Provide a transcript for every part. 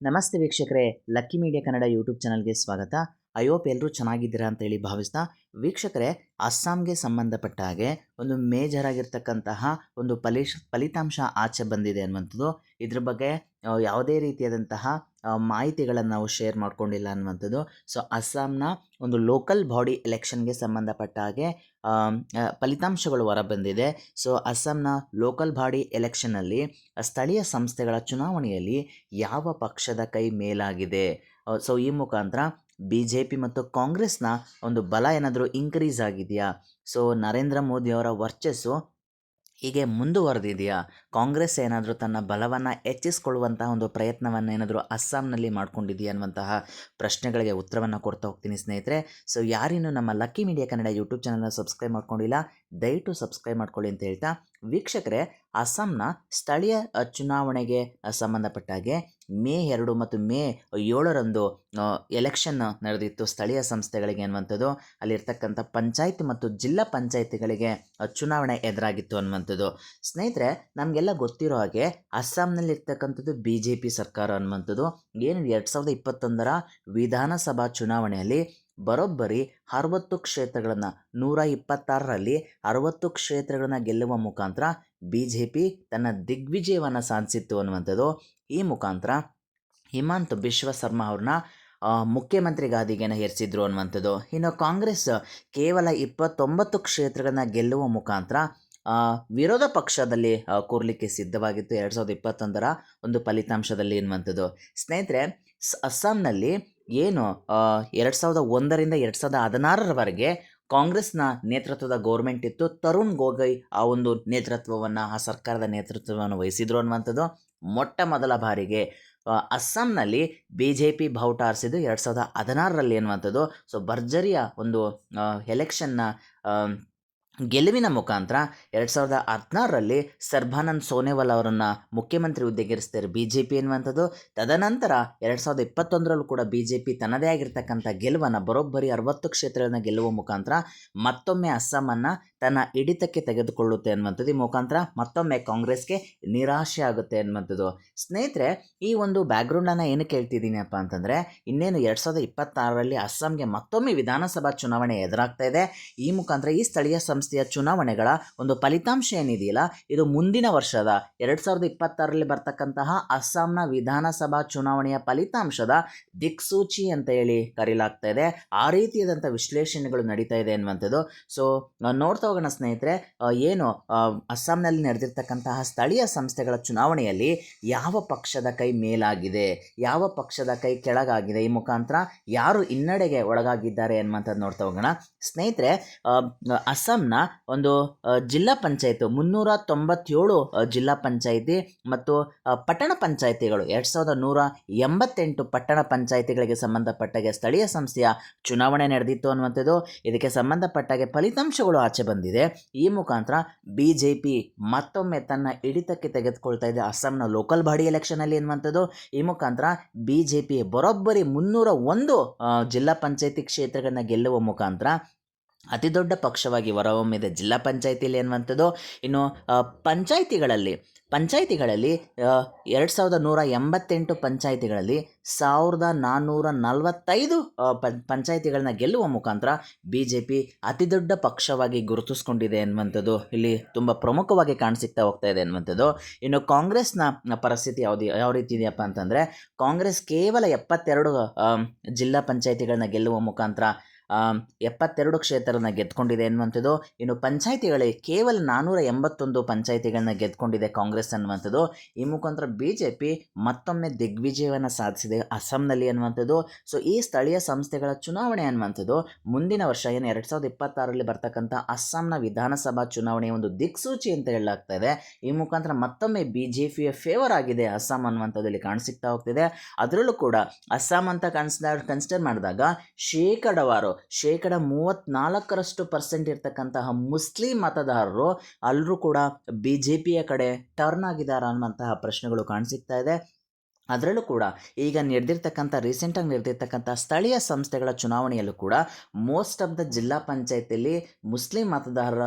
ನಮಸ್ತೆ ವೀಕ್ಷಕರೇ, lucky media Kannada YouTube ಚಾನಲ್ಗೆ ಸ್ವಾಗತ. ಐ ಹೋಪ್ ಎಲ್ಲರೂ ಚೆನ್ನಾಗಿದ್ದೀರಾ ಅಂತ ಹೇಳಿ ಭಾವಿಸ್ತಾ, ವೀಕ್ಷಕರೇ, ಅಸ್ಸಾಂಗೆ ಸಂಬಂಧಪಟ್ಟ ಹಾಗೆ ಒಂದು ಮೇಜರ್ ಆಗಿರ್ತಕ್ಕಂತಹ ಒಂದು ಫಲಿಶ್ ಫಲಿತಾಂಶ ಆಚೆ ಬಂದಿದೆ ಅನ್ನುವಂಥದ್ದು. ಇದ್ರ ಬಗ್ಗೆ ಯಾವುದೇ ರೀತಿಯಾದಂತಹ ಮಾಹಿತಿಗಳನ್ನು ನಾವು ಶೇರ್ ಮಾಡ್ಕೊಂಡಿಲ್ಲ ಅನ್ನುವಂಥದ್ದು. ಸೊ ಅಸ್ಸಾಂನ ಒಂದು ಲೋಕಲ್ ಬಾಡಿ ಎಲೆಕ್ಷನ್ಗೆ ಸಂಬಂಧಪಟ್ಟ ಹಾಗೆ ಫಲಿತಾಂಶಗಳು ಹೊರಬಂದಿದೆ. ಸೊ ಅಸ್ಸಾಂನ ಲೋಕಲ್ ಬಾಡಿ ಎಲೆಕ್ಷನಲ್ಲಿ ಸ್ಥಳೀಯ ಸಂಸ್ಥೆಗಳ ಚುನಾವಣೆಯಲ್ಲಿ ಯಾವ ಪಕ್ಷದ ಕೈ ಮೇಲಾಗಿದೆ? ಸೊ ಈ ಮುಖಾಂತರ ಬಿ ಜೆ ಪಿ ಮತ್ತು ಕಾಂಗ್ರೆಸ್ನ ಒಂದು ಬಲ ಏನಾದರೂ ಇನ್ಕ್ರೀಸ್ ಆಗಿದೆಯಾ? ಸೊ ನರೇಂದ್ರ ಮೋದಿಯವರ ವರ್ಚಸ್ಸು ಹೀಗೆ ಮುಂದುವರೆದಿದೆಯಾ? ಕಾಂಗ್ರೆಸ್ ಏನಾದರೂ ತನ್ನ ಬಲವನ್ನು ಹೆಚ್ಚಿಸ್ಕೊಳ್ಳುವಂತಹ ಒಂದು ಪ್ರಯತ್ನವನ್ನು ಏನಾದರೂ ಅಸ್ಸಾಂನಲ್ಲಿ ಮಾಡ್ಕೊಂಡಿದೆಯಾ ಅನ್ನುವಂತಹ ಪ್ರಶ್ನೆಗಳಿಗೆ ಉತ್ತರವನ್ನು ಕೊಡ್ತಾ ಹೋಗ್ತೀನಿ ಸ್ನೇಹಿತರೆ. ಸೊ ಯಾರಿನ್ನೂ ನಮ್ಮ ಲಕ್ಕಿ ಮೀಡಿಯಾ ಕನ್ನಡ ಯೂಟ್ಯೂಬ್ ಚಾನಲ್ನ ಸಬ್ಸ್ಕ್ರೈಬ್ ಮಾಡ್ಕೊಂಡಿಲ್ಲ, ದಯವಿಟ್ಟು ಸಬ್ಸ್ಕ್ರೈಬ್ ಮಾಡ್ಕೊಳ್ಳಿ ಅಂತ ಹೇಳ್ತಾ, ವೀಕ್ಷಕರೇ, ಅಸ್ಸಾಂನ ಸ್ಥಳೀಯ ಚುನಾವಣೆಗೆ ಸಂಬಂಧಪಟ್ಟಾಗೆ ಮೇ ಎರಡು ಮತ್ತು ಮೇ ಏಳರಂದು ಎಲೆಕ್ಷನ್ ನಡೆದಿತ್ತು. ಸ್ಥಳೀಯ ಸಂಸ್ಥೆಗಳಿಗೆ ಅನ್ನುವಂಥದ್ದು, ಅಲ್ಲಿರ್ತಕ್ಕಂಥ ಪಂಚಾಯಿತಿ ಮತ್ತು ಜಿಲ್ಲಾ ಪಂಚಾಯತಿಗಳಿಗೆ ಚುನಾವಣೆ ಎದುರಾಗಿತ್ತು ಅನ್ನುವಂಥದ್ದು. ಸ್ನೇಹಿತರೆ, ನಮಗೆಲ್ಲ ಗೊತ್ತಿರೋ ಹಾಗೆ ಅಸ್ಸಾಂನಲ್ಲಿ ಇರ್ತಕ್ಕಂಥದ್ದು ಬಿ ಜೆ ಪಿ ಸರ್ಕಾರ ಅನ್ನುವಂಥದ್ದು, ಏನು ಎರಡು ಸಾವಿರದ ಇಪ್ಪತ್ತೊಂದರ ವಿಧಾನಸಭಾ ಚುನಾವಣೆಯಲ್ಲಿ ಬರೋಬ್ಬರಿ ಅರವತ್ತು ಕ್ಷೇತ್ರಗಳನ್ನು ನೂರ ಇಪ್ಪತ್ತಾರರಲ್ಲಿ ಅರವತ್ತು ಕ್ಷೇತ್ರಗಳನ್ನು ಗೆಲ್ಲುವ ಮುಖಾಂತರ ಬಿ ಜೆ ಪಿ ತನ್ನ ದಿಗ್ವಿಜಯವನ್ನು ಸಾಧಿಸಿತ್ತು ಅನ್ನುವಂಥದ್ದು ಈ ಮುಖಾಂತರ ಹಿಮಾಂತ್ ಬಿಶ್ವ ಶರ್ಮಾ ಅವ್ರನ್ನ ಮುಖ್ಯಮಂತ್ರಿ ಗಾದಿಗೆನ ಏರಿಸಿದ್ರು ಅನ್ನುವಂಥದ್ದು. ಇನ್ನು ಕಾಂಗ್ರೆಸ್ ಕೇವಲ ಇಪ್ಪತ್ತೊಂಬತ್ತು ಕ್ಷೇತ್ರಗಳನ್ನ ಗೆಲ್ಲುವ ಮುಖಾಂತರ ವಿರೋಧ ಪಕ್ಷದಲ್ಲಿ ಕೂರಲಿಕ್ಕೆ ಸಿದ್ಧವಾಗಿತ್ತು ಎರಡು ಸಾವಿರದ ಇಪ್ಪತ್ತೊಂದರ ಒಂದು ಫಲಿತಾಂಶದಲ್ಲಿ ಅನ್ನುವಂಥದ್ದು. ಸ್ನೇಹಿತರೆ ಅಸ್ಸಾಂನಲ್ಲಿ ಏನು ಎರಡು ಸಾವಿರದ ಒಂದರಿಂದ ಎರಡು ಸಾವಿರದ ಹದಿನಾರರವರೆಗೆ ಕಾಂಗ್ರೆಸ್ನ ನೇತೃತ್ವದ ಗೌರ್ಮೆಂಟ್ ಇತ್ತು. ತರುಣ್ ಗೊಗೊಯ್ ಆ ಒಂದು ನೇತೃತ್ವವನ್ನು, ಆ ಸರ್ಕಾರದ ನೇತೃತ್ವವನ್ನು ವಹಿಸಿದ್ರು ಅನ್ನುವಂಥದ್ದು ಮೊಟ್ಟ ಮೊದಲ ಬಾರಿಗೆ. ಅಸ್ಸಾಂನಲ್ಲಿ ಬಿ ಜೆ ಪಿ ಬಾವುಟ ಆರಿಸಿದ್ದು ಎರಡು ಸಾವಿರದ ಹದಿನಾರರಲ್ಲಿ ಅನ್ನುವಂಥದ್ದು. ಸೊ, ಭರ್ಜರಿಯ ಒಂದು ಎಲೆಕ್ಷನ್ನ ಗೆಲುವಿನ ಮುಖಾಂತರ ಎರಡು ಸಾವಿರದ ಹದಿನಾರರಲ್ಲಿ ಸರ್ಬಾನಂದ್ ಸೋನೆವಾಲ್ ಅವರನ್ನು ಮುಖ್ಯಮಂತ್ರಿ ಹುದ್ದೆಗೇರಿಸ್ತಾರೆ ಬಿ ಜೆ ಪಿ ಎನ್ನುವಂಥದ್ದು. ತದನಂತರ ಎರಡು ಸಾವಿರದ ಇಪ್ಪತ್ತೊಂದರಲ್ಲೂ ಕೂಡ ಬಿ ಜೆ ಪಿ ತನ್ನದೇ ಆಗಿರ್ತಕ್ಕಂಥ ಗೆಲುವನ್ನು ಬರೋಬ್ಬರಿ ಅರವತ್ತು ಕ್ಷೇತ್ರಗಳನ್ನು ಗೆಲ್ಲುವ ಮುಖಾಂತರ ಮತ್ತೊಮ್ಮೆ ಅಸ್ಸಾಮನ್ನು ತನ್ನ ಹಿಡಿತಕ್ಕೆ ತೆಗೆದುಕೊಳ್ಳುತ್ತೆ ಅನ್ನುವಂಥದ್ದು ಈ ಮುಖಾಂತರ ಮತ್ತೊಮ್ಮೆ ಕಾಂಗ್ರೆಸ್ಗೆ ನಿರಾಶೆ ಆಗುತ್ತೆ ಅನ್ನುವಂಥದ್ದು ಸ್ನೇಹಿತರೆ, ಈ ಒಂದು ಬ್ಯಾಕ್ಗ್ರೌಂಡನ್ನು ಏನು ಕೇಳ್ತಿದ್ದೀನಿಪ್ಪ ಅಂತಂದರೆ, ಇನ್ನೇನು ಎರಡು ಸಾವಿರದ ಇಪ್ಪತ್ತಾರರಲ್ಲಿ ಅಸ್ಸಾಂಗೆ ಮತ್ತೊಮ್ಮೆ ವಿಧಾನಸಭಾ ಚುನಾವಣೆ ಎದುರಾಗ್ತಾ ಇದೆ. ಈ ಮುಖಾಂತರ ಈ ಸ್ಥಳೀಯ ಸಂಸ್ಥೆಯ ಚುನಾವಣೆಗಳ ಒಂದು ಫಲಿತಾಂಶ ಏನಿದೆಯಲ್ಲ ಇದು ಮುಂದಿನ ವರ್ಷದ ಎರಡು ಸಾವಿರದ ಇಪ್ಪತ್ತಾರರಲ್ಲಿ ಬರ್ತಕ್ಕಂತಹ ಅಸ್ಸಾಂನ ವಿಧಾನಸಭಾ ಚುನಾವಣೆಯ ಫಲಿತಾಂಶದ ದಿಕ್ಸೂಚಿ ಅಂತ ಹೇಳಿ ಕರೀಲಾಗ್ತಾ ಇದೆ ಆ ರೀತಿಯಾದಂಥ ವಿಶ್ಲೇಷಣೆಗಳು ನಡೀತಾ ಇದೆ ಅನ್ನುವಂಥದ್ದು ಸೊ ನೋಡ್ತಾ ಹೋಗೋಣ ಸ್ನೇಹಿತರೆ ಏನು ಅಸ್ಸಾಂನಲ್ಲಿ ನಡೆದಿರ್ತಕ್ಕಂತಹ ಸ್ಥಳೀಯ ಸಂಸ್ಥೆಗಳ ಚುನಾವಣೆಯಲ್ಲಿ ಯಾವ ಪಕ್ಷದ ಕೈ ಮೇಲಾಗಿದೆ ಯಾವ ಪಕ್ಷದ ಕೈ ಕೆಳಗಾಗಿದೆ ಈ ಮುಖಾಂತರ ಯಾರು ಹಿನ್ನಡೆಗೆ ಒಳಗಾಗಿದ್ದಾರೆ ಅನ್ನುವಂಥದ್ದು ನೋಡ್ತಾ ಹೋಗೋಣ. ಸ್ನೇಹಿತರೆ ಆ, ಅಸ್ಸಾಂನ ಒಂದು ಜಿಲ್ಲಾ ಪಂಚಾಯತ್ ಮುನ್ನೂರ ತೊಂಬತ್ತೇಳು ಜಿಲ್ಲಾ ಪಂಚಾಯಿತಿ ಮತ್ತು ಪಟ್ಟಣ ಪಂಚಾಯಿತಿಗಳು ಎರಡು ಸಾವಿರದ ನೂರ ಎಂಬತ್ತೆಂಟು ಪಟ್ಟಣ ಪಂಚಾಯಿತಿಗಳಿಗೆ ಸಂಬಂಧಪಟ್ಟಾಗೆ ಸ್ಥಳೀಯ ಸಂಸ್ಥೆಯ ಚುನಾವಣೆ ನಡೆದಿತ್ತು ಅನ್ನುವಂಥದ್ದು. ಇದಕ್ಕೆ ಸಂಬಂಧಪಟ್ಟಾಗೆ ಫಲಿತಾಂಶಗಳು ಆಚೆ ಬಂದಿದೆ. ಈ ಮುಖಾಂತರ ಬಿ ಜೆ ಪಿ ಮತ್ತೊಮ್ಮೆ ತನ್ನ ಹಿಡಿತಕ್ಕೆ ತೆಗೆದುಕೊಳ್ತಾ ಇದೆ ಅಸ್ಸಾಂನ ಲೋಕಲ್ ಬಾಡಿ ಎಲೆಕ್ಷನಲ್ಲಿ ಅನ್ನುವಂಥದ್ದು. ಈ ಮುಖಾಂತರ ಬಿ ಜೆ ಪಿ ಬರೋಬ್ಬರಿ ಮುನ್ನೂರ ಒಂದು ಜಿಲ್ಲಾ ಪಂಚಾಯತಿ ಕ್ಷೇತ್ರಗಳನ್ನ ಗೆಲ್ಲುವ ಮುಖಾಂತರ ಅತಿ ದೊಡ್ಡ ಪಕ್ಷವಾಗಿ ಹೊರಹೊಮ್ಮಿದೆ ಜಿಲ್ಲಾ ಪಂಚಾಯತಿಯಲ್ಲಿ ಅನ್ನುವಂಥದ್ದು ಇನ್ನು ಪಂಚಾಯಿತಿಗಳಲ್ಲಿ ಪಂಚಾಯಿತಿಗಳಲ್ಲಿ ಎರಡು ಸಾವಿರದ ನೂರ ಎಂಬತ್ತೆಂಟು ಪಂಚಾಯಿತಿಗಳಲ್ಲಿ ಸಾವಿರದ ನಾನ್ನೂರ ನಲವತ್ತೈದು ಪಂಚಾಯಿತಿಗಳನ್ನ ಗೆಲ್ಲುವ ಮುಖಾಂತರ ಬಿ ಜೆ ಪಿ ಅತಿದೊಡ್ಡ ಪಕ್ಷವಾಗಿ ಗುರುತಿಸ್ಕೊಂಡಿದೆ ಅನ್ನುವಂಥದ್ದು ಇಲ್ಲಿ ತುಂಬ ಪ್ರಮುಖವಾಗಿ ಕಾಣಿಸಿಕ್ತಾ ಹೋಗ್ತಾ ಇದೆ ಅನ್ನುವಂಥದ್ದು ಇನ್ನು ಕಾಂಗ್ರೆಸ್ನ ಪರಿಸ್ಥಿತಿ ಯಾವುದು, ಯಾವ ರೀತಿ ಇದೆಯಪ್ಪ ಅಂತಂದರೆ, ಕಾಂಗ್ರೆಸ್ ಕೇವಲ ಎಪ್ಪತ್ತೆರಡು ಜಿಲ್ಲಾ ಪಂಚಾಯಿತಿಗಳನ್ನ ಗೆಲ್ಲುವ ಮುಖಾಂತರ ಎಪ್ಪತ್ತೆರಡು ಕ್ಷೇತ್ರನ ಗೆದ್ಕೊಂಡಿದೆ ಅನ್ನುವಂಥದ್ದು. ಇನ್ನು ಪಂಚಾಯಿತಿಗಳೇ ಕೇವಲ ನಾನ್ನೂರ ಎಂಬತ್ತೊಂದು ಪಂಚಾಯಿತಿಗಳನ್ನ ಗೆದ್ಕೊಂಡಿದೆ ಕಾಂಗ್ರೆಸ್ ಅನ್ನುವಂಥದ್ದು. ಈ ಮುಖಾಂತರ ಬಿ ಜೆ ಪಿ ಮತ್ತೊಮ್ಮೆ ದಿಗ್ವಿಜಯವನ್ನು ಸಾಧಿಸಿದೆ ಅಸ್ಸಾಂನಲ್ಲಿ ಅನ್ನುವಂಥದ್ದು. ಸೊ ಈ ಸ್ಥಳೀಯ ಸಂಸ್ಥೆಗಳ ಚುನಾವಣೆ ಅನ್ನುವಂಥದ್ದು, ಮುಂದಿನ ವರ್ಷ ಏನು ಎರಡು ಸಾವಿರದ ಇಪ್ಪತ್ತಾರರಲ್ಲಿ ಬರ್ತಕ್ಕಂಥ ಅಸ್ಸಾಂನ ವಿಧಾನಸಭಾ ಚುನಾವಣೆಯ ಒಂದು ದಿಕ್ಸೂಚಿ ಅಂತ ಹೇಳಲಾಗ್ತಾ ಇದೆ. ಈ ಮುಖಾಂತರ ಮತ್ತೊಮ್ಮೆ ಬಿ ಜೆ ಪಿಯ ಫೇವರ್ ಆಗಿದೆ ಅಸ್ಸಾಂ ಅನ್ನುವಂಥದ್ದು ಇಲ್ಲಿ ಕಾಣಿಸಿಕ್ತಾ ಹೋಗ್ತಿದೆ. ಅದರಲ್ಲೂ ಕೂಡ ಅಸ್ಸಾಂ ಅಂತ ಕನ್ಸಿಡರ್ ಕನ್ಸಿಡರ್ ಮಾಡಿದಾಗ ಶೇಕಡವಾರು ಶೇಕಡ ಮೂವತ್ತ್ನಾಲ್ಕರಷ್ಟು ಪರ್ಸೆಂಟ್ ಇರ್ತಕ್ಕಂತಹ ಮುಸ್ಲಿಂ ಮತದಾರರು ಅಲ್ಲರೂ ಕೂಡ ಬಿ ಜೆ ಪಿಯ ಕಡೆ ಟರ್ನ್ ಆಗಿದ್ದಾರೆ ಅನ್ನುವಂತಹ ಪ್ರಶ್ನೆಗಳು ಕಾಣಿಸಿಕ್ತಾ ಇದೆ. ಅದರಲ್ಲೂ ಕೂಡ ಈಗ ನಡೆದಿರ್ತಕ್ಕಂಥ ರೀಸೆಂಟಾಗಿ ನಡೆದಿರ್ತಕ್ಕಂಥ ಸ್ಥಳೀಯ ಸಂಸ್ಥೆಗಳ ಚುನಾವಣೆಯಲ್ಲೂ ಕೂಡ ಮೋಸ್ಟ್ ಆಫ್ ದ ಜಿಲ್ಲಾ ಪಂಚಾಯತಿಯಲ್ಲಿ ಮುಸ್ಲಿಂ ಮತದಾರರ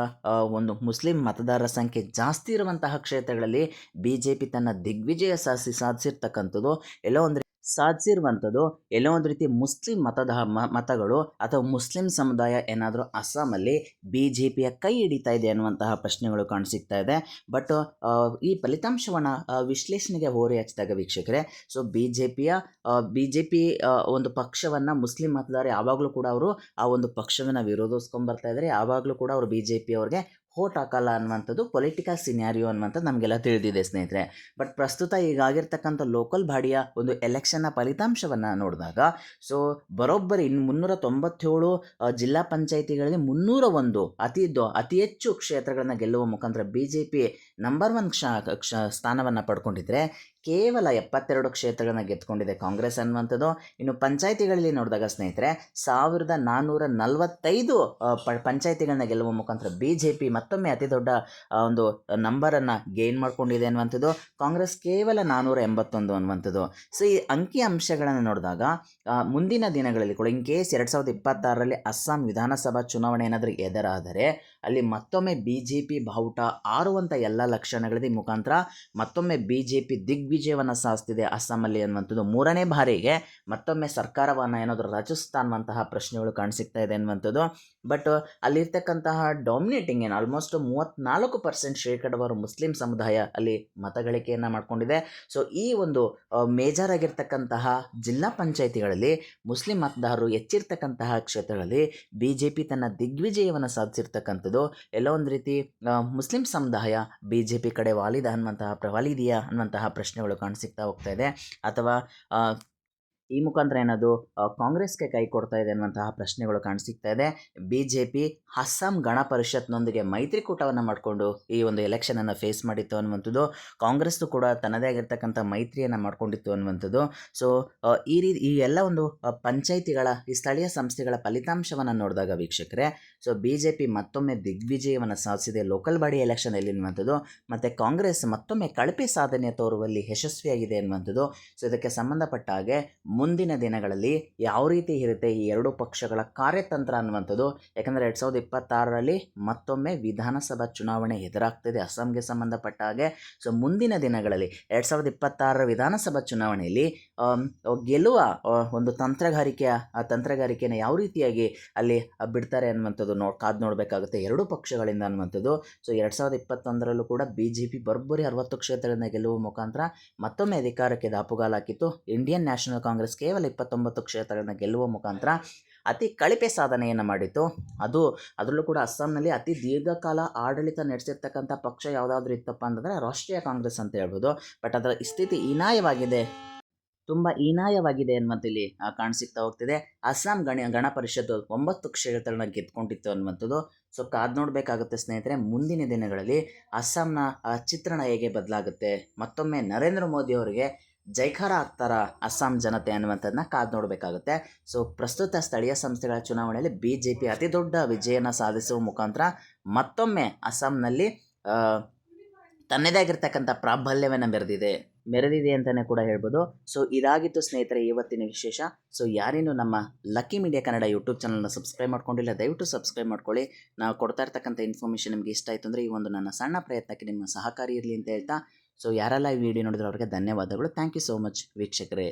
ಒಂದು ಮುಸ್ಲಿಂ ಮತದಾರರ ಸಂಖ್ಯೆ ಜಾಸ್ತಿ ಇರುವಂತಹ ಕ್ಷೇತ್ರಗಳಲ್ಲಿ ಬಿ ಜೆ ಪಿ ತನ್ನ ದಿಗ್ವಿಜಯ ಸಾಧಿಸಿ, ಸಾಧಿಸಿರ್ತಕ್ಕಂಥದ್ದು. ಎಲ್ಲೋ ಒಂದು ಸಾಧಿಸಿರುವಂಥದ್ದು ಎಲ್ಲೋ ಒಂದು ರೀತಿ ಮುಸ್ಲಿಂ ಮತದ ಮತಗಳು ಅಥವಾ ಮುಸ್ಲಿಂ ಸಮುದಾಯ ಏನಾದರೂ ಅಸ್ಸಾಮಲ್ಲಿ ಬಿ ಜೆ ಪಿಯ ಕೈ ಹಿಡಿತಾ ಇದೆ ಅನ್ನುವಂತಹ ಪ್ರಶ್ನೆಗಳು ಕಾಣಸಿಗ್ತಾ ಇದೆ. ಬಟ್ ಈ ಫಲಿತಾಂಶವನ್ನು ವಿಶ್ಲೇಷಣೆಗೆ ಹೋರಿ ಹಚ್ಚಿದಾಗ ವೀಕ್ಷಕರೇ, ಸೊ ಬಿ ಜೆ ಪಿಯ ಬಿ ಜೆ ಪಿ ಒಂದು ಪಕ್ಷವನ್ನು ಮುಸ್ಲಿಂ ಮತದಾರ ಯಾವಾಗಲೂ ಕೂಡ ಅವರು ಆ ಒಂದು ಪಕ್ಷವನ್ನು ವಿರೋಧಿಸ್ಕೊಂಡ್ಬರ್ತಾ ಇದ್ದಾರೆ ಯಾವಾಗಲೂ ಕೂಡ ಅವರು ಬಿ ಜೆ ಪಿ ಅವ್ರಿಗೆ ಹೋಟ್ ಹಾಕಲ್ಲ ಅನ್ನುವಂಥದ್ದು ಪೊಲಿಟಿಕಲ್ ಸಿನಾರಿಯೋ ಅನ್ನುವಂಥದ್ದು ನಮಗೆಲ್ಲ ತಿಳಿದಿದೆ ಸ್ನೇಹಿತರೆ. ಬಟ್ ಪ್ರಸ್ತುತ ಈಗಾಗಿರ್ತಕ್ಕಂಥ ಲೋಕಲ್ ಬಾಡಿಯ ಒಂದು ಎಲೆಕ್ಷನ್ನ ಫಲಿತಾಂಶವನ್ನು ನೋಡಿದಾಗ ಸೊ ಬರೋಬ್ಬರಿ ಇನ್ನು ಮುನ್ನೂರ ತೊಂಬತ್ತೇಳು ಜಿಲ್ಲಾ ಪಂಚಾಯಿತಿಗಳಲ್ಲಿ ಮುನ್ನೂರ ಒಂದು ಅತಿ ಅತಿ ಹೆಚ್ಚು ಕ್ಷೇತ್ರಗಳನ್ನು ಗೆಲ್ಲುವ ಮುಖಾಂತರ B J P number one ಕ್ಷ ಕ್ಷ, ಸ್ಥಾನವನ್ನು ಪಡ್ಕೊಂಡಿದ್ರೆ ಕೇವಲ ಎಪ್ಪತ್ತೆರಡು ಕ್ಷೇತ್ರಗಳನ್ನ ಗೆದ್ದುಕೊಂಡಿದೆ ಕಾಂಗ್ರೆಸ್ ಅನ್ನುವಂಥದ್ದು. ಇನ್ನು ಪಂಚಾಯಿತಿಗಳಲ್ಲಿ ನೋಡಿದಾಗ ಸ್ನೇಹಿತರೆ, ಸಾವಿರದ ನಾನ್ನೂರ ನಲವತ್ತೈದು ಪ, ಪಂಚಾಯಿತಿಗಳನ್ನ ಗೆಲ್ಲುವ ಮುಖಾಂತರ ಬಿ ಜೆ ಪಿ ಮತ್ತೊಮ್ಮೆ ಅತಿ ದೊಡ್ಡ ಒಂದು ನಂಬರನ್ನು ಗೇನ್ ಮಾಡಿಕೊಂಡಿದೆ ಅನ್ನುವಂಥದ್ದು. ಕಾಂಗ್ರೆಸ್ ಕೇವಲ ನಾನ್ನೂರ ಎಂಬತ್ತೊಂದು ಅನ್ನುವಂಥದ್ದು. ಸೊ ಈ ಅಂಕಿ ಅಂಶಗಳನ್ನು ನೋಡಿದಾಗ ಮುಂದಿನ ದಿನಗಳಲ್ಲಿ ಕೂಡ, ಇನ್ ಕೇಸ್ ಎರಡು ಸಾವಿರದ ಇಪ್ಪತ್ತಾರರಲ್ಲಿ ಅಸ್ಸಾಂ ವಿಧಾನಸಭಾ ಚುನಾವಣೆ ಏನಾದರೂ ಎದುರಾದರೆ, ಅಲ್ಲಿ ಮತ್ತೊಮ್ಮೆ ಬಿ ಜೆ ಪಿ ಬಾವುಟ ಆರುವಂಥ ಎಲ್ಲ ಲಕ್ಷಣಗಳಿದೆ ಮುಖಾಂತರ. ಮತ್ತೊಮ್ಮೆ ಬಿ ಜೆ ಪಿ ದಿಗ್ವಿಜಯವನ್ನು ಸಾಧಿಸ್ತಿದೆ ಅಸ್ಸಾಮಲ್ಲಿ ಅನ್ನುವಂಥದ್ದು. ಮೂರನೇ ಬಾರಿಗೆ ಮತ್ತೊಮ್ಮೆ ಸರ್ಕಾರವನ್ನು ಏನಾದರೂ ರಚಿಸ್ತಾ ಅನ್ನುವಂತಹ ಪ್ರಶ್ನೆಗಳು ಕಾಣಿಸಿಕ್ತಾ ಇದೆ ಅನ್ನುವಂಥದ್ದು. ಬಟ್ ಅಲ್ಲಿರ್ತಕ್ಕಂತಹ ಡಾಮಿನೇಟಿಂಗ್ ಏನು ಆಲ್ಮೋಸ್ಟ್ ಮೂವತ್ತ್ನಾಲ್ಕು ಪರ್ಸೆಂಟ್ ಶೇಕಡವಾರು ಮುಸ್ಲಿಂ ಸಮುದಾಯ ಅಲ್ಲಿ ಮತಗಳಿಕೆಯನ್ನು ಮಾಡ್ಕೊಂಡಿದೆ. ಸೊ, ಈ ಒಂದು ಮೇಜರ್ ಆಗಿರ್ತಕ್ಕಂತಹ ಜಿಲ್ಲಾ ಪಂಚಾಯಿತಿಗಳಲ್ಲಿ ಮುಸ್ಲಿಂ ಮತದಾರರು ಹೆಚ್ಚಿರ್ತಕ್ಕಂತಹ ಕ್ಷೇತ್ರಗಳಲ್ಲಿ ಬಿ ಜೆ ಪಿ ತನ್ನ ದಿಗ್ವಿಜಯವನ್ನು ಸಾಧಿಸಿರ್ತಕ್ಕಂಥದ್ದು. ಎಲ್ಲೋ ಒಂದು ರೀತಿ ಮುಸ್ಲಿಂ ಸಮುದಾಯ ಬಿ ಜೆ ಪಿ ಕಡೆ ವಾಲಿದ ಅನ್ನುವಂತಹ, ಪ್ರವಾಲಿದೆಯಾ ಅನ್ನುವಂತಹ ಅನ್ನುವಂತಹ ಪ್ರಶ್ನೆಗಳು ಕಾಣಿಸಿಕ್ತಾ ಹೋಗ್ತಾ ಇದೆ. ಅಥವಾ ಈ ಮುಖಾಂತರ ಏನದು ಕಾಂಗ್ರೆಸ್ಗೆ ಕೈ ಕೊಡ್ತಾ ಇದೆ ಅನ್ನುವಂತಹ ಪ್ರಶ್ನೆಗಳು ಕಾಣಿಸ್ತಾ ಇದೆ. B J P Assam Gana ಪರಿಷತ್ನೊಂದಿಗೆ ಮೈತ್ರಿಕೂಟವನ್ನು ಮಾಡಿಕೊಂಡು ಈ ಒಂದು ಎಲೆಕ್ಷನನ್ನು ಫೇಸ್ ಮಾಡಿತ್ತು ಅನ್ನುವಂಥದ್ದು ಕಾಂಗ್ರೆಸ್ ಕೂಡ ತನ್ನದೇ ಆಗಿರ್ತಕ್ಕಂಥ ಮೈತ್ರಿಯನ್ನು ಮಾಡ್ಕೊಂಡಿತ್ತು ಅನ್ನುವಂಥದ್ದು. ಸೊ ಈ ರೀತಿ ಈ ಎಲ್ಲ ಒಂದು ಪಂಚಾಯಿತಿಗಳ, ಈ ಸ್ಥಳೀಯ ಸಂಸ್ಥೆಗಳ ಫಲಿತಾಂಶವನ್ನು ನೋಡಿದಾಗ ವೀಕ್ಷಕರೇ, ಸೊ ಬಿ ಜೆ ಪಿ ಮತ್ತೊಮ್ಮೆ ದಿಗ್ವಿಜಯವನ್ನು ಸಾಧಿಸಿದೆ ಲೋಕಲ್ ಬಾಡಿ ಎಲೆಕ್ಷನಲ್ಲಿ ಅನ್ನುವಂಥದ್ದು, ಮತ್ತು ಕಾಂಗ್ರೆಸ್ ಮತ್ತೊಮ್ಮೆ ಕಳಪೆ ಸಾಧನೆ ತೋರುವಲ್ಲಿ ಯಶಸ್ವಿಯಾಗಿದೆ ಅನ್ನುವಂಥದ್ದು. ಸೊ ಇದಕ್ಕೆ ಸಂಬಂಧಪಟ್ಟ ಹಾಗೆ ಮುಂದಿನ ದಿನಗಳಲ್ಲಿ ಯಾವ ರೀತಿ ಇರುತ್ತೆ ಈ ಎರಡು ಪಕ್ಷಗಳ ಕಾರ್ಯತಂತ್ರ ಅನ್ನುವಂಥದ್ದು? ಯಾಕಂದರೆ ಎರಡು ಸಾವಿರದ ಇಪ್ಪತ್ತಾರರಲ್ಲಿ ಮತ್ತೊಮ್ಮೆ ವಿಧಾನಸಭಾ ಚುನಾವಣೆ ಎದುರಾಗ್ತಿದೆ ಅಸ್ಸಾಂಗೆ ಸಂಬಂಧಪಟ್ಟ ಹಾಗೆ. ಸೊ ಮುಂದಿನ ದಿನಗಳಲ್ಲಿ ಎರಡು ಸಾವಿರದ ಇಪ್ಪತ್ತಾರರ ವಿಧಾನಸಭಾ ಚುನಾವಣೆಯಲ್ಲಿ ಗೆಲ್ಲುವ ಒಂದು ತಂತ್ರಗಾರಿಕೆಯ, ಆ, ತಂತ್ರಗಾರಿಕೆಯನ್ನು ಯಾವ ರೀತಿಯಾಗಿ ಅಲ್ಲಿ ಬಿಡ್ತಾರೆ ಅನ್ನುವಂಥದ್ದು ನೋ, ಕಾದು ನೋಡಬೇಕಾಗುತ್ತೆ. ಎರಡು ಪಕ್ಷಗಳಿಂದ ಅನ್ನುವಂಥದ್ದು. ಸೊ ಎರಡು ಸಾವಿರದ ಇಪ್ಪತ್ತೊಂದರಲ್ಲೂ ಕೂಡ ಬಿ ಜೆ ಪಿ ಬರ್ಬರಿ ಅರವತ್ತು ಕ್ಷೇತ್ರಗಳಿಂದ ಗೆಲ್ಲುವ ಮುಖಾಂತರ ಮತ್ತೊಮ್ಮೆ ಅಧಿಕಾರಕ್ಕೆ ದಾಪುಗಾಲಾಕಿತ್ತು. ಇಂಡಿಯನ್ ನ್ಯಾಷನಲ್ ಕಾಂಗ್ರೆಸ್ ಕೇವಲ ಇಪ್ಪತ್ತೊಂಬತ್ತು ಕ್ಷೇತ್ರಗಳನ್ನ ಗೆಲ್ಲುವ ಮುಖಾಂತರ ಅತಿ ಕಳಪೆ ಸಾಧನೆಯನ್ನು ಮಾಡಿತ್ತು. ಅದು ಅದರಲ್ಲೂ ಕೂಡ ಅಸ್ಸಾಂನಲ್ಲಿ ಅತಿ ದೀರ್ಘಕಾಲ ಆಡಳಿತ ನಡೆಸಿರ್ತಕ್ಕಂಥ ಪಕ್ಷ ಯಾವುದಾದ್ರೂ ಇತ್ತಪ್ಪ ಅಂತಂದರೆ ರಾಷ್ಟ್ರೀಯ ಕಾಂಗ್ರೆಸ್ ಅಂತ ಹೇಳ್ಬೋದು. ಬಟ್ ಅದರ ಸ್ಥಿತಿ ಹೀನಾಯವಾಗಿದೆ. ತುಂಬ ಹೀನಾಯವಾಗಿದೆ ಅನ್ನುವಂಥ ಇಲ್ಲಿ ಆ, ಕಾಣಸಿಗ್ತಾ ಹೋಗ್ತಿದೆ. ಅಸ್ಸಾಂ ಗಣ ಗಣ ಪರಿಷತ್ತು ಒಂಬತ್ತು ಕ್ಷೇತ್ರಗಳನ್ನ ಗೆದ್ಕೊಂಡಿತ್ತು ಅನ್ನುವಂಥದ್ದು. ಸೊ ಕಾದು ನೋಡಬೇಕಾಗುತ್ತೆ ಸ್ನೇಹಿತರೆ ಮುಂದಿನ ದಿನಗಳಲ್ಲಿ ಅಸ್ಸಾಂನ ಚಿತ್ರಣ ಹೇಗೆ ಬದಲಾಗುತ್ತೆ? ಮತ್ತೊಮ್ಮೆ ನರೇಂದ್ರ ಮೋದಿ ಅವರಿಗೆ ಜೈಕಾರ ಆಗ್ತಾರ ಅಸ್ಸಾಂ ಜನತೆ ಅನ್ನುವಂಥದ್ದನ್ನ ಕಾದು ನೋಡಬೇಕಾಗುತ್ತೆ. ಸೊ ಪ್ರಸ್ತುತ ಸ್ಥಳೀಯ ಸಂಸ್ಥೆಗಳ ಚುನಾವಣೆಯಲ್ಲಿ ಬಿ ಜೆ ಪಿ ಅತಿ ದೊಡ್ಡ ವಿಜಯನ ಸಾಧಿಸುವ ಮುಖಾಂತರ ಮತ್ತೊಮ್ಮೆ ಅಸ್ಸಾಂನಲ್ಲಿ ತನ್ನದೇ ಆಗಿರ್ತಕ್ಕಂಥ ಪ್ರಾಬಲ್ಯವನ್ನು ಮೆರೆದಿದೆ. ಮೆರೆದಿದೆ ಅಂತಲೇ ಕೂಡ ಹೇಳ್ಬೋದು. ಸೊ ಇದಾಗಿತ್ತು ಸ್ನೇಹಿತರೆ ಇವತ್ತಿನ ವಿಶೇಷ. ಸೊ ಯಾರೇನು ನಮ್ಮ ಲಕ್ಕಿ ಮೀಡಿಯಾ ಕನ್ನಡ ಯೂಟ್ಯೂಬ್ ಚಾನಲ್ನ ಸಬ್ಸ್ಕ್ರೈಬ್ ಮಾಡ್ಕೊಂಡಿಲ್ಲ, ದಯವಿಟ್ಟು ಸಬ್ಸ್ಕ್ರೈಬ್ ಮಾಡ್ಕೊಳ್ಳಿ. ನಾವು ಕೊಡ್ತಾ ಇರ್ತಕ್ಕಂಥ ಇನ್ಫಾರ್ಮೇಷನ್ ನಿಮಗೆ ಇಷ್ಟ ಆಯಿತು ಅಂದರೆ ಈ ಒಂದು ನನ್ನ ಸಣ್ಣ ಪ್ರಯತ್ನಕ್ಕೆ ನಿಮ್ಮ ಸಹಕಾರಿ ಇರಲಿ ಅಂತ ಹೇಳ್ತಾ ಸೊ ಯಾರೆಲ್ಲ ಈ ವಿಡಿಯೋ ನೋಡಿದ್ರು ಅವ್ರಿಗೆ ಧನ್ಯವಾದಗಳು. ಥ್ಯಾಂಕ್ ಯು ಸೋ ಮಚ್ ವೀಕ್ಷಕರೇ.